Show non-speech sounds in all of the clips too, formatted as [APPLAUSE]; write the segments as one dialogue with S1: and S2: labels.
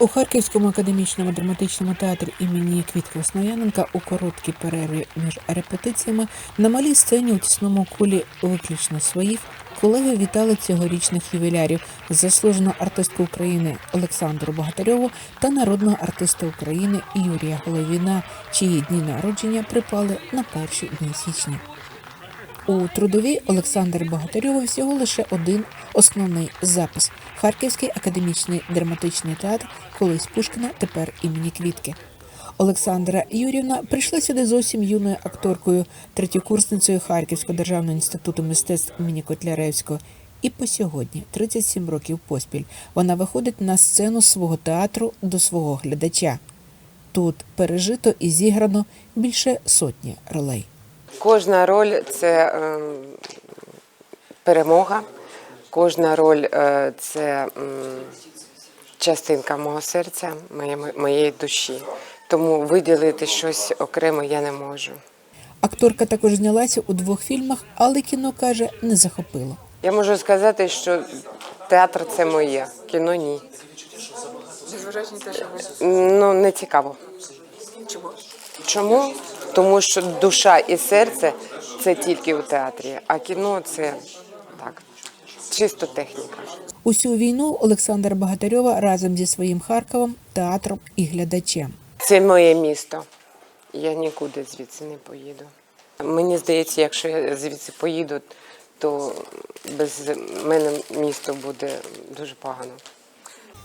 S1: У Харківському академічному драматичному театрі імені Квітки Основ'яненка у короткій перерві між репетиціями на малій сцені у тісному колі виключно своїх колеги вітали цьогорічних ювілярів заслужену артистку України Олександру Богатарьову та народного артиста України Юрія Головіна, чиї дні народження припали на перші дні січня. У трудовій Олександр Богатарьова всього лише один основний запис Харківський академічний драматичний театр, колись Пушкіна, тепер імені Квітки. Олександра Юрівна прийшла сюди зовсім юною акторкою, третєкурсницею Харківського державного інституту мистецтв імені Котляревського. І по сьогодні, 37 років поспіль, вона виходить на сцену свого театру до свого глядача. Тут пережито і зіграно більше сотні ролей.
S2: Кожна роль це ем, перемога, кожна роль е, це частинка мого серця, моєї, моєї душі. Тому виділити щось окремо я не можу.
S1: Акторка також знялася у двох фільмах, але кіно каже не захопило.
S2: Я можу сказати, що театр це моє, кіно ні.
S3: Незважаючи на те, що ви
S2: Ну, не цікаво.
S3: чому?
S2: Чому? Тому що душа і серце це тільки у театрі, а кіно це так, чисто техніка.
S1: Усю війну Олександра Богатарьова разом зі своїм Харковом, театром і глядачем.
S2: Це моє місто. Я нікуди звідси не поїду. Мені здається, якщо я звідси поїду, то без мене місто буде дуже погано.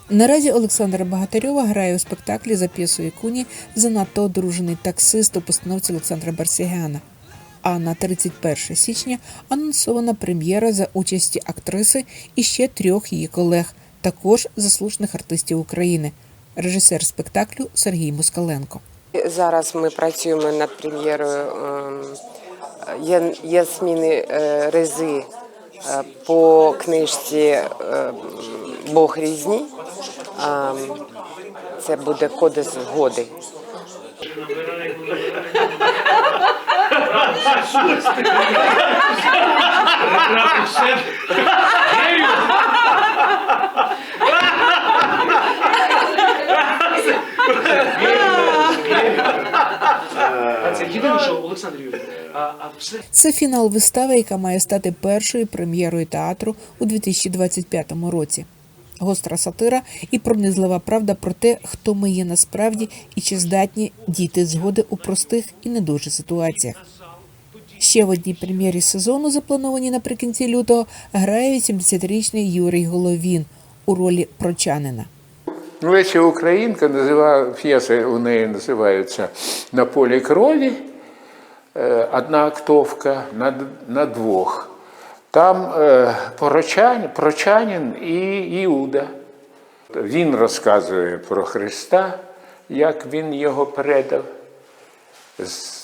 S1: Наразі Олександра Богатарьова грає у спектаклі за п'єсою Куні занадто одружений таксист у постановці Олександра Барсігяна. А на 31 січня анонсована прем'єра за участі актриси і ще трьох її колег, також заслужених артистів України. Режисер спектаклю Сергій Москаленко.
S2: Зараз ми працюємо над прем'єрою ем, Ясміни е, Рези е, по книжці е, Бог різні. Ем, Це буде кодекс згоди.
S4: Олександр а, а
S1: Це фінал вистави, яка має стати першою прем'єрою театру у 2025 році. Гостра сатира і пронизлива правда про те, хто ми є насправді і чи здатні діти згоди у простих і не дуже ситуаціях. Ще в одній прем'єрі сезону, запланованій наприкінці лютого, грає 80-річний Юрій Головін у ролі прочанина.
S5: Леся Українка називає п'єси у неї називаються На полі крові. Е, Одна актовка на, на двох. Там е, порочанин, прочанин і Іуда. Він розказує про Христа, як він його передав,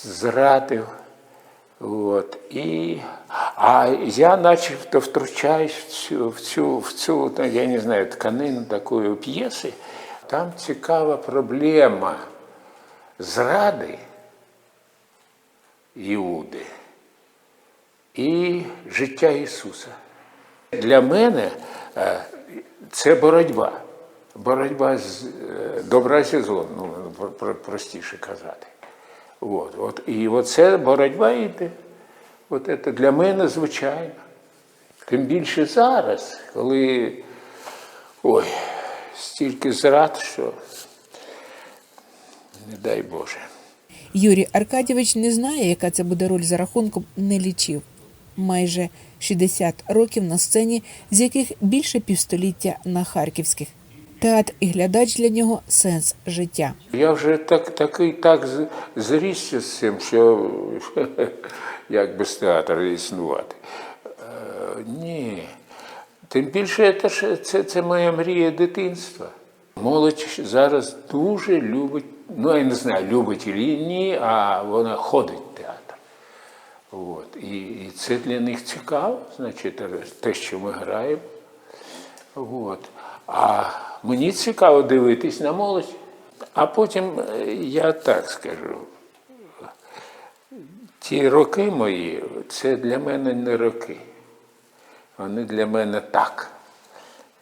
S5: зрадив. От. І, а я начебто втручаюсь в цю, в цю, в цю ну, я не знаю, тканину такої п'єси. Там цікава проблема зради Іуди і життя Ісуса. Для мене е, це боротьба. Боротьба з е, добра зі злом, ну, про- про- простіше казати. От, от, і оце боротьба йде. От це для мене звичайно. Тим більше зараз, коли ой, стільки зрад, що не дай Боже.
S1: Юрій Аркадійович не знає, яка це буде роль за рахунком не лічив. Майже 60 років на сцені, з яких більше півстоліття на харківських. Театр і глядач для нього сенс життя.
S5: Я вже так, такий так зрісся з цим, що [LAUGHS] як без театру існувати. Е, ні. Тим більше це, це, це моя мрія дитинства. Молодь зараз дуже любить, ну я не знаю, любить чи ні, а вона ходить. От. І, і це для них цікаво, значить, те, що ми граємо. От. А мені цікаво дивитись на молодь. А потім е, я так скажу. Ті роки мої, це для мене не роки. Вони для мене так.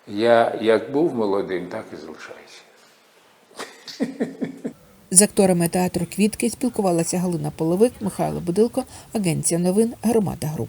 S5: Я як був молодим, так і залишаюся. [LAUGHS]
S1: З акторами театру Квітки спілкувалася Галина Половик, Михайло Будилко, агенція новин Громада Груп.